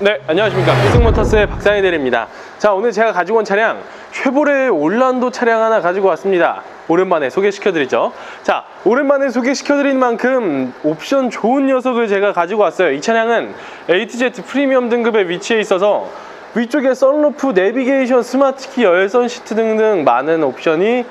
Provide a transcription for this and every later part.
안녕하십니까. 피승모터스의 박상희 대리입니다. 자 오늘 제가 가지고 온 차량 쉐보레 올란도 차량 하나 가지고 왔습니다. 오랜만에 소개시켜 드리죠. 자 오랜만에 소개시켜 드린 만큼 옵션 좋은 녀석을 제가 가지고 왔어요. 이 차량은 에이트제트 프리미엄 등급에 위치해 있어서 위쪽에 썬루프, 내비게이션, 스마트키, 열선 시트 등등 많은 옵션이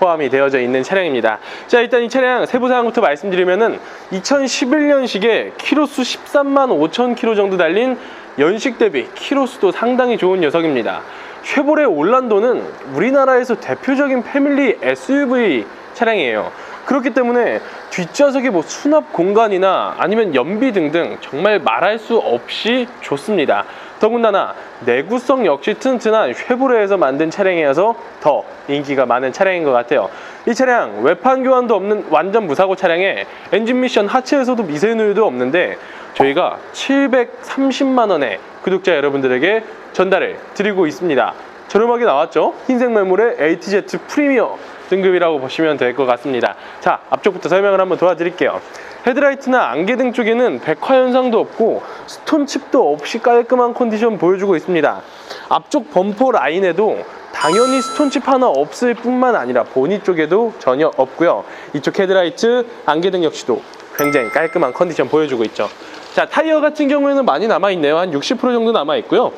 포함이 되어져 있는 차량입니다. 자, 일단 이 차량 세부 사항부터 말씀드리면은 2011년식에 키로수 13만 5천 킬로 정도 달린 연식 대비 키로수도 상당히 좋은 녀석입니다. 쉐보레 올란도는 우리나라에서 대표적인 패밀리 SUV 차량이에요. 그렇기 때문에 뒷좌석의 뭐 수납 공간이나 아니면 연비 등등 정말 말할 수 없이 좋습니다. 더군다나 내구성 역시 튼튼한 쉐보레에서 만든 차량이어서 더 인기가 많은 차량인 것 같아요. 이 차량 외판 교환도 없는 완전 무사고 차량에 엔진 미션 하체에서도 미세누유도 없는데 저희가 730만 원에 구독자 여러분들에게 전달을 드리고 있습니다. 저렴하게 나왔죠? 흰색 매물의 ATZ 프리미어 등급이라고 보시면 될 것 같습니다. 자, 앞쪽부터 설명을 한번 도와드릴게요. 헤드라이트나 안개등 쪽에는 백화 현상도 없고 스톤칩도 없이 깔끔한 컨디션 보여주고 있습니다. 앞쪽 범퍼 라인에도 당연히 스톤칩 하나 없을 뿐만 아니라 보니 쪽에도 전혀 없고요. 이쪽 헤드라이트, 안개등 역시도 굉장히 깔끔한 컨디션 보여주고 있죠. 자, 타이어 같은 경우에는 많이 남아있네요. 한 60% 정도 남아있고요.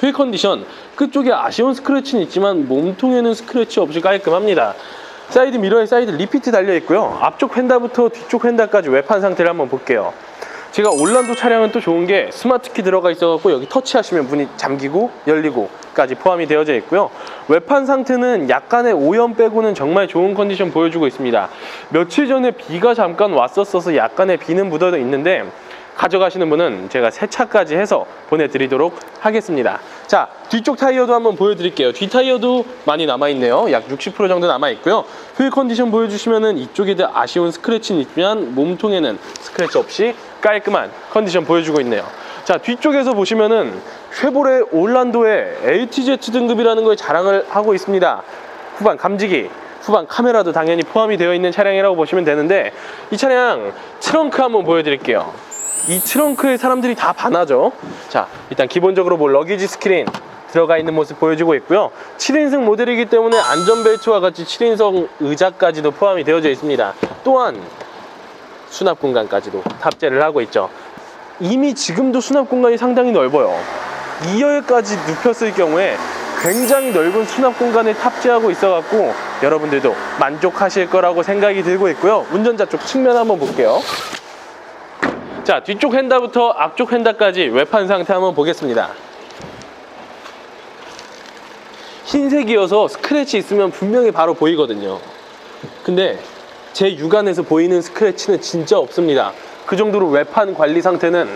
휠 컨디션 끝쪽에 아쉬운 스크래치는 있지만 몸통에는 스크래치 없이 깔끔합니다. 사이드 미러에 사이드 리피트 달려 있고요. 앞쪽 휀다부터 뒤쪽 휀다까지 외판 상태를 한번 볼게요. 제가 올란도 차량은 또 좋은 게 스마트키 들어가 있어갖고 여기 터치하시면 문이 잠기고 열리고까지 포함이 되어져 있고요. 외판 상태는 약간의 오염 빼고는 정말 좋은 컨디션 보여주고 있습니다. 며칠 전에 비가 잠깐 왔었어서 약간의 비는 묻어 있는데 가져가시는 분은 제가 세차까지 해서 보내드리도록 하겠습니다. 자, 뒤쪽 타이어도 한번 보여드릴게요. 뒤 타이어도 많이 남아있네요. 약 60% 정도 남아있고요. 휠 컨디션 보여주시면은 이쪽에도 아쉬운 스크래치는 있지만 몸통에는 스크래치 없이 깔끔한 컨디션 보여주고 있네요. 자, 뒤쪽에서 보시면은 쉐보레 올란도의 ATZ 등급이라는 걸 자랑을 하고 있습니다. 후방 감지기, 후방 카메라도 당연히 포함이 되어 있는 차량이라고 보시면 되는데 이 차량 트렁크 한번 보여드릴게요. 이 트렁크에 사람들이 다 반하죠. 자, 일단 기본적으로 뭐 러기지 스크린 들어가 있는 모습 보여주고 있고요. 7인승 모델이기 때문에 안전벨트와 같이 7인승 의자까지도 포함이 되어져 있습니다. 또한 수납 공간까지도 탑재를 하고 있죠. 이미 지금도 수납 공간이 상당히 넓어요. 2열까지 눕혔을 경우에 굉장히 넓은 수납 공간을 탑재하고 있어 갖고 여러분들도 만족하실 거라고 생각이 들고 있고요. 운전자 쪽 측면 한번 볼게요. 자, 뒤쪽 휀다부터 앞쪽 휀다까지 외판 상태 한번 보겠습니다. 흰색이어서 스크래치 있으면 분명히 바로 보이거든요. 근데 제 육안에서 보이는 스크래치는 진짜 없습니다. 그 정도로 외판 관리 상태는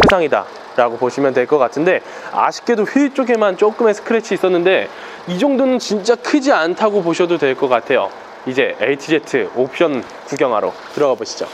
최상이다. 라고 보시면 될 것 같은데 아쉽게도 휠 쪽에만 조금의 스크래치 있었는데 이 정도는 진짜 크지 않다고 보셔도 될 것 같아요. 이제 ATZ 옵션 구경하러 들어가 보시죠.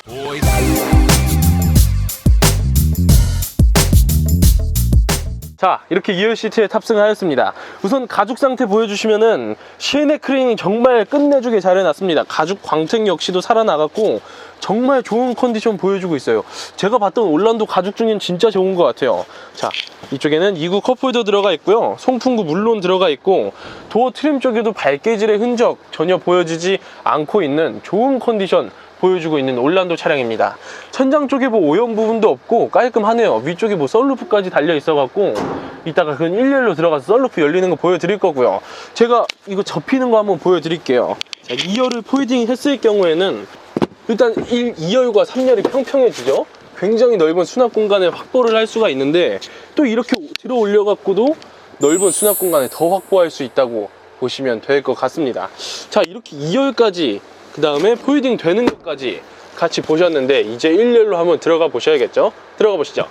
자 이렇게 2열 시트에 탑승을 하였습니다. 우선 가죽 상태 보여주시면은 실내 크링이 정말 끝내주게 잘 해놨습니다. 가죽 광택 역시도 살아나갔고 정말 좋은 컨디션 보여주고 있어요. 제가 봤던 올란도 가죽 중엔 진짜 좋은 것 같아요. 자 이쪽에는 2구 컵홀더 들어가 있고요. 송풍구 물론 들어가 있고 도어 트림 쪽에도 발개질의 흔적 전혀 보여지지 않고 있는 좋은 컨디션 보여주고 있는 올란도 차량입니다. 천장 쪽에 뭐 오염 부분도 없고 깔끔하네요. 위쪽에 뭐 썰루프까지 달려 있어 갖고 이따가 그건 일렬로 들어가서 썰루프 열리는 거 보여드릴 거고요. 제가 이거 접히는 거 한번 보여드릴게요. 자, 2열을 포이딩 했을 경우에는 일단 1, 2열과 3열이 평평해지죠. 굉장히 넓은 수납 공간을 확보를 할 수가 있는데 또 이렇게 들어 올려 갖고도 넓은 수납 공간을 더 확보할 수 있다고 보시면 될 것 같습니다. 자, 이렇게 2열까지 그 다음에 포이딩 되는 것까지 같이 보셨는데 이제 1열로 한번 들어가 보셔야겠죠? 들어가 보시죠.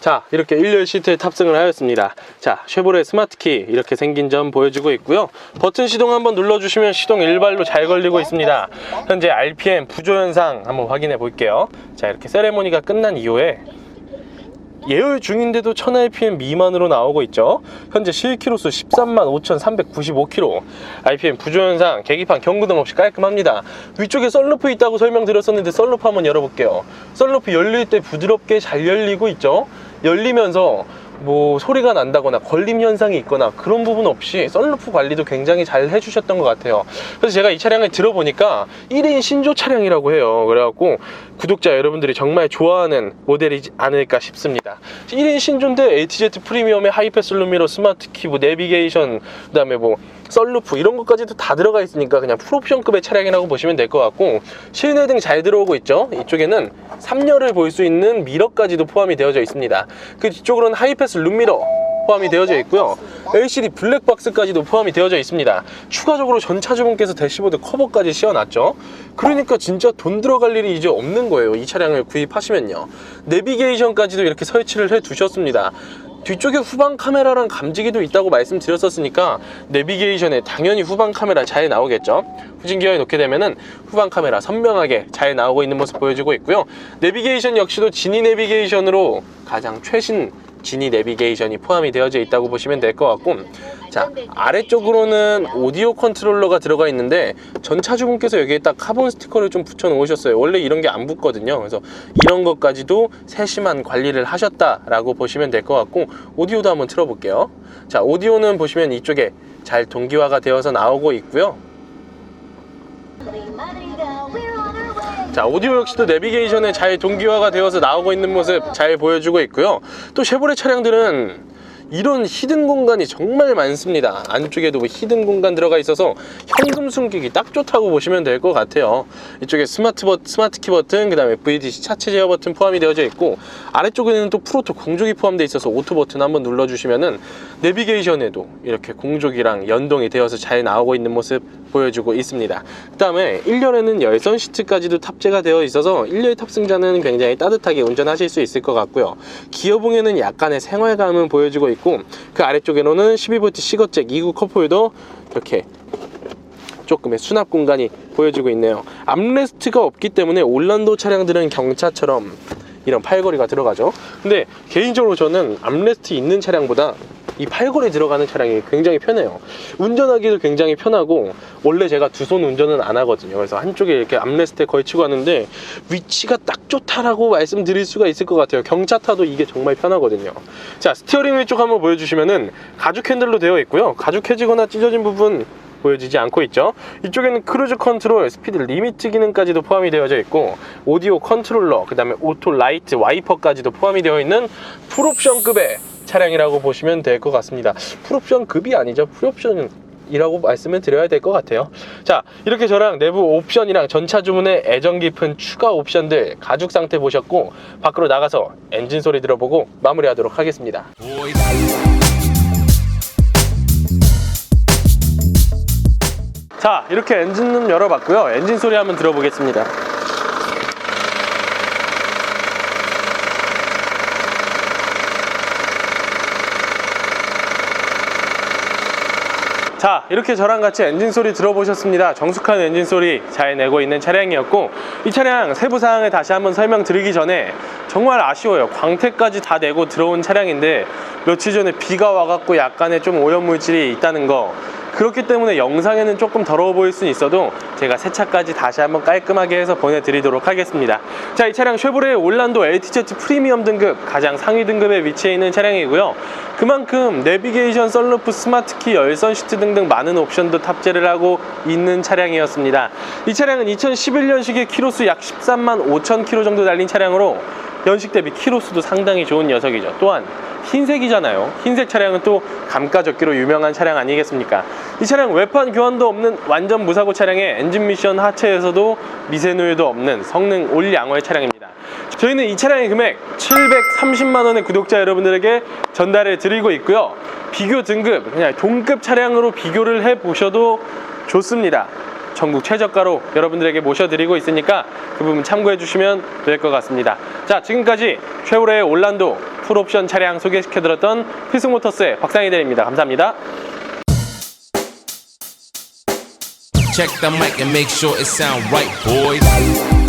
자 이렇게 1열 시트에 탑승을 하였습니다 자 쉐보레 스마트키 이렇게 생긴 점 보여주고 있고요 버튼 시동 한번 눌러주시면 시동 일발로 잘 걸리고 있습니다 현재 RPM 부조 현상 한번 확인해 볼게요 자 이렇게 세레모니가 끝난 이후에 예열 중인데도 1000rpm 미만으로 나오고 있죠. 현재 실키로수 13만 5,395km. RPM 부조 현상, 계기판, 경고등 없이 깔끔합니다. 위쪽에 썰루프 있다고 설명드렸었는데 썰루프 한번 열어볼게요. 썰루프 열릴 때 부드럽게 잘 열리고 있죠. 열리면서 뭐 소리가 난다거나 걸림 현상이 있거나 그런 부분 없이 썬루프 관리도 굉장히 잘 해주셨던 것 같아요. 그래서 제가 이 차량을 들어보니까 1인 신조 차량이라고 해요. 그래갖고 구독자 여러분들이 정말 좋아하는 모델이지 않을까 싶습니다. 1인 신조인데 ATZ 프리미엄의 하이패스 루미러 스마트 키보 내비게이션 그 다음에 뭐 썬루프 이런 것까지도 다 들어가 있으니까 그냥 풀옵션급의 차량이라고 보시면 될 것 같고 실내 등 잘 들어오고 있죠. 이쪽에는 3열을 볼 수 있는 미러까지도 포함이 되어져 있습니다. 그 뒤쪽으로는 하이패스 룸미러 포함이 되어져 있고요. LCD 블랙박스까지도 포함이 되어져 있습니다. 추가적으로 전차주분께서 대시보드 커버까지 씌워놨죠. 그러니까 진짜 돈 들어갈 일이 이제 없는 거예요. 이 차량을 구입하시면요. 내비게이션까지도 이렇게 설치를 해 두셨습니다. 뒤쪽에 후방 카메라랑 감지기도 있다고 말씀드렸었으니까 내비게이션에 당연히 후방 카메라 잘 나오겠죠. 후진 기어에 놓게 되면은 후방 카메라 선명하게 잘 나오고 있는 모습 보여주고 있고요. 내비게이션 역시도 지니 내비게이션으로 가장 최신 지니 내비게이션이 포함이 되어져 있다고 보시면 될 것 같고 자 아래쪽으로는 오디오 컨트롤러가 들어가 있는데 전 차주분께서 여기에 딱 카본 스티커를 좀 붙여 놓으셨어요. 원래 이런 게 안 붙거든요. 그래서 이런 것까지도 세심한 관리를 하셨다라고 보시면 될 것 같고 오디오도 한번 틀어볼게요. 자 오디오는 보시면 이쪽에 잘 동기화가 되어서 나오고 있고요 자 오디오 역시도 내비게이션에 잘 동기화가 되어서 나오고 있는 모습 잘 보여주고 있고요. 또 쉐보레 차량들은 이런 히든 공간이 정말 많습니다. 안쪽에도 뭐 히든 공간 들어가 있어서 현금 숨기기 딱 좋다고 보시면 될 것 같아요. 이쪽에 스마트 버 스마트 키 버튼 그 다음에 VDC 차체 제어 버튼 포함이 되어져 있고 아래쪽에는 또 프로토 공조기 포함되어 있어서 오토 버튼 한번 눌러주시면은 내비게이션에도 이렇게 공조기랑 연동이 되어서 잘 나오고 있는 모습 보여주고 있습니다. 그 다음에 1열에는 열선 시트까지도 탑재가 되어 있어서 1열 탑승자는 굉장히 따뜻하게 운전하실 수 있을 것 같고요. 기어봉에는 약간의 생활감은 보여주고 있고 그 아래쪽에는 12V 시거잭 2구 컵홀더 이렇게 조금의 수납 공간이 보여주고 있네요. 암레스트가 없기 때문에 올란도 차량들은 경차처럼 이런 팔걸이가 들어가죠. 근데 개인적으로 저는 암레스트 있는 차량보다 이 팔걸이 들어가는 차량이 굉장히 편해요. 운전하기도 굉장히 편하고 원래 제가 두 손 운전은 안 하거든요. 그래서 한쪽에 이렇게 암레스트에 걸치고 하는데 위치가 딱 좋다라고 말씀드릴 수가 있을 것 같아요. 경차 타도 이게 정말 편하거든요. 자 스티어링 휠쪽 한번 보여주시면은 가죽 핸들로 되어 있고요. 가죽해지거나 찢어진 부분 보여지지 않고 있죠. 이쪽에는 크루즈 컨트롤 스피드 리미트 기능까지도 포함이 되어져 있고 오디오 컨트롤러 그 다음에 오토 라이트 와이퍼까지도 포함이 되어 있는 풀옵션급의 차량이라고 보시면 될 것 같습니다. 풀옵션 급이 아니죠. 풀옵션 이라고 말씀을 드려야 될 것 같아요. 자 이렇게 저랑 내부 옵션이랑 전차 주문의 애정 깊은 추가 옵션들 가죽 상태 보셨고 밖으로 나가서 엔진 소리 들어보고 마무리하도록 하겠습니다. 자 이렇게 엔진룸 열어봤고요. 엔진 소리 한번 들어보겠습니다 자 이렇게 저랑 같이 엔진 소리 들어보셨습니다. 정숙한 엔진 소리 잘 내고 있는 차량이었고 이 차량 세부 사항을 다시 한번 설명드리기 전에 정말 아쉬워요. 광택까지 다 내고 들어온 차량인데 며칠 전에 비가 와갖고 약간의 좀 오염물질이 있다는 거 그렇기 때문에 영상에는 조금 더러워 보일 수는 있어도 제가 세차까지 다시 한번 깔끔하게 해서 보내드리도록 하겠습니다. 자 이 차량 쉐보레 올란도 LTZ 프리미엄 등급 가장 상위 등급에 위치해 있는 차량이고요. 그만큼 내비게이션, 썬루프, 스마트키, 열선 시트 등등 많은 옵션도 탑재를 하고 있는 차량이었습니다. 이 차량은 2011년식의 키로수 약 13만 5천 킬로 정도 달린 차량으로 연식 대비 키로수도 상당히 좋은 녀석이죠. 또한 흰색이잖아요. 흰색 차량은 또 감가적기로 유명한 차량 아니겠습니까? 이 차량 외판 교환도 없는 완전 무사고 차량에 엔진 미션 하체에서도 미세누유도 없는 성능 올 양호의 차량입니다. 저희는 이 차량의 금액 730만원의 구독자 여러분들에게 전달해 드리고 있고요. 비교 등급 그냥 동급 차량으로 비교를 해 보셔도 좋습니다. 전국 최저가로 여러분들에게 모셔드리고 있으니까 그 부분 참고해 주시면 될 것 같습니다. 자, 지금까지 최고의 올란도 풀옵션 차량 소개시켜드렸던 필승모터스의 박상희 대리입니다. 감사합니다. Check the mic and make sure it sound right, boys.